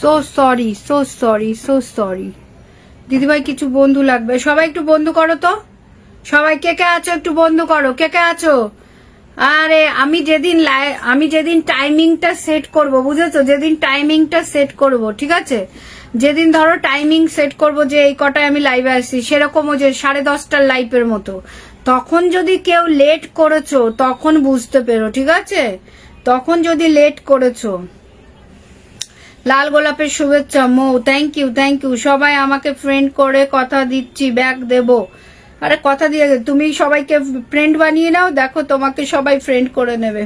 So sorry so sorry so sorry দিদিভাই, কিছু বন্ধু লাগবে। সবাই একটু বন্ধু করো তো। সবাই কে কে আছো একটু বন্ধু করো। কে কে আছো? আরে, আমি যেদিন আমি যেদিন টাইমিংটা সেট করব, বুঝেছ? যেদিন টাইমিংটা সেট করব, ঠিক আছে? যেদিন ধরো টাইমিং সেট করব যে এই কটায় আমি লাইভে আসছি সেরকম ওই যে সাড়ে দশটার লাইভের মতো। তখন যদি কেউ লেট করেছ, তখন বুঝতে পেরো, ঠিক আছে? তখন যদি লেট করেছ লাল গোলাপের শুভেচ্ছা, মো থ্যাংক ইউ থ্যাংক ইউ সবাই আমাকে ফ্রেন্ড করে কথা দিচ্ছি ব্যাগ দেব। আরে কথা দিয়ে, তুমি সবাইকে ফ্রেন্ড বানিয়ে নাও, দেখো তোমাকে সবাই ফ্রেন্ড করে নেবে।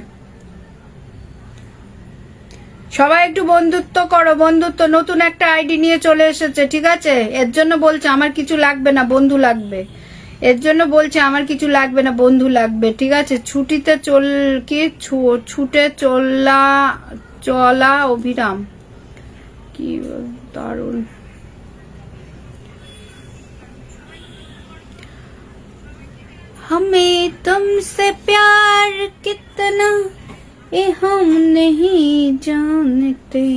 সবাই একটু বন্ধুত্ব করো, বন্ধুত্ব, নতুন একটা আইডি নিয়ে চলে এসেছে, ঠিক আছে? এর জন্য বলছে, আমার কিছু লাগবে না, বন্ধু লাগবে। এর জন্য বলছে, আমার কিছু লাগবে না, বন্ধু লাগবে। ঠিক আছে? ছুটিতে চল, কি? ছুটে চলা চলা অভিরাম। কি দারুণ हमें तुमसे प्यार कितना ये हम नहीं जानते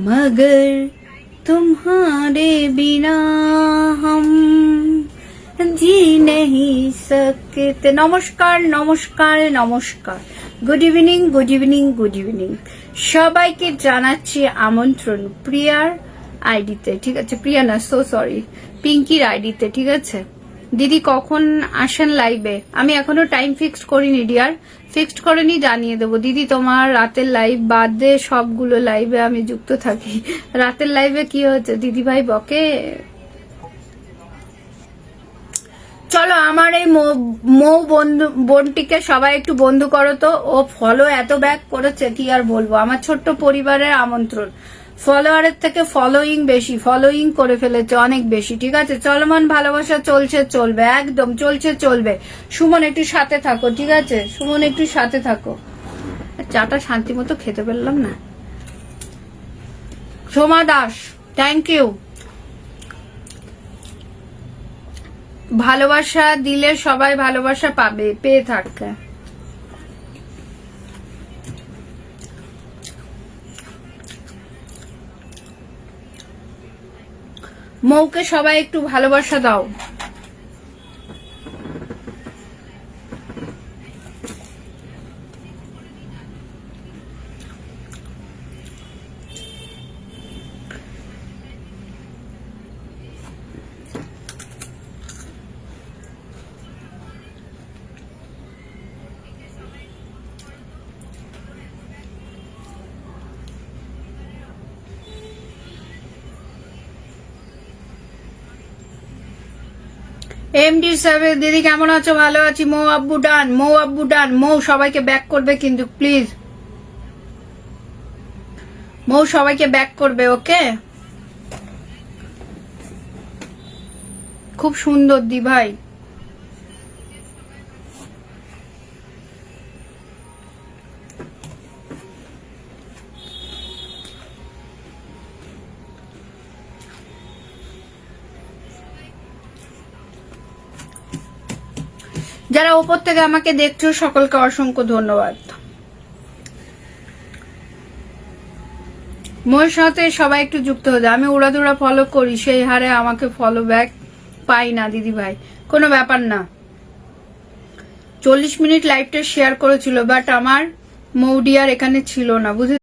मगर तुम्हारे बिना हम জি নেহি সকতে নমস্কার নমস্কার নমস্কার good evening good evening good evening সবাইকে জানাচ্ছি আমন্ত্রণ প্রিয়ার আইডিতে, ঠিক আছে? প্রিয়া না সো সরি পিঙ্কির আইডিতে, ঠিক আছে? দিদি কখন আসেন লাইভে আমি এখনও টাইম ফিক্সড করিনি ডিয়ার ফিক্সড করেনি, জানিয়ে দেবো। দিদি তোমার রাতের লাইভ বাদ দিয়ে সবগুলো লাইভে আমি যুক্ত থাকি। রাতের লাইভে কি হচ্ছে দিদি ভাই বকে? চলো, আমার এই মৌ- বন্ধু, বোনটিকে সবাই একটু বন্ধু করো তো। ও ফলো এত ব্যাক করেছে, কি আর বলব? আমার ছোট্ট পরিবারের আমন্ত্রণ। ফলোয়ারের থেকে ফলোইং বেশি ফলোইং করে ফেলেছে অনেক বেশি, ঠিক আছে? চলমান ভালোবাসা চলছে, চলবে, একদম চলছে, চলবে। সুমন, একটু সাথে থাকো, ঠিক আছে? সুমন, একটু সাথে থাকো। চাটা শান্তি মতো খেতে পারলাম না। সোমা দাস থ্যাংক ইউ ভালোবাসা দিলে সবাই ভালোবাসা পাবে পেয়ে থাকে। মৌকে সবাই একটু ভালোবাসা দাও। এমডি সাহেব দিদি কেমন আছো? ভালো আছি। মৌ আব্বু ডান, মৌ আব্বু ডান। মৌ সবাইকে ব্যাক করবে কিন্তু প্লিজ মৌ সবাইকে ব্যাক করবে ওকে খুব সুন্দর দি ভাই যারা ওপর থেকে আমাকে দেখছ, সকলকে অসংখ্য ধন্যবাদ। মোর সাথে সবাই একটু যুক্ত হতে আমি উড়াদুড়া ফলো করি, সেই হারে আমাকে ফলো ব্যাক পাই না দিদি ভাই কোনো ব্যাপার না। চল্লিশ মিনিট লাইভটা শেয়ার করেছিল বাট আমার মৌডিয়ার এখানে ছিল না বুঝে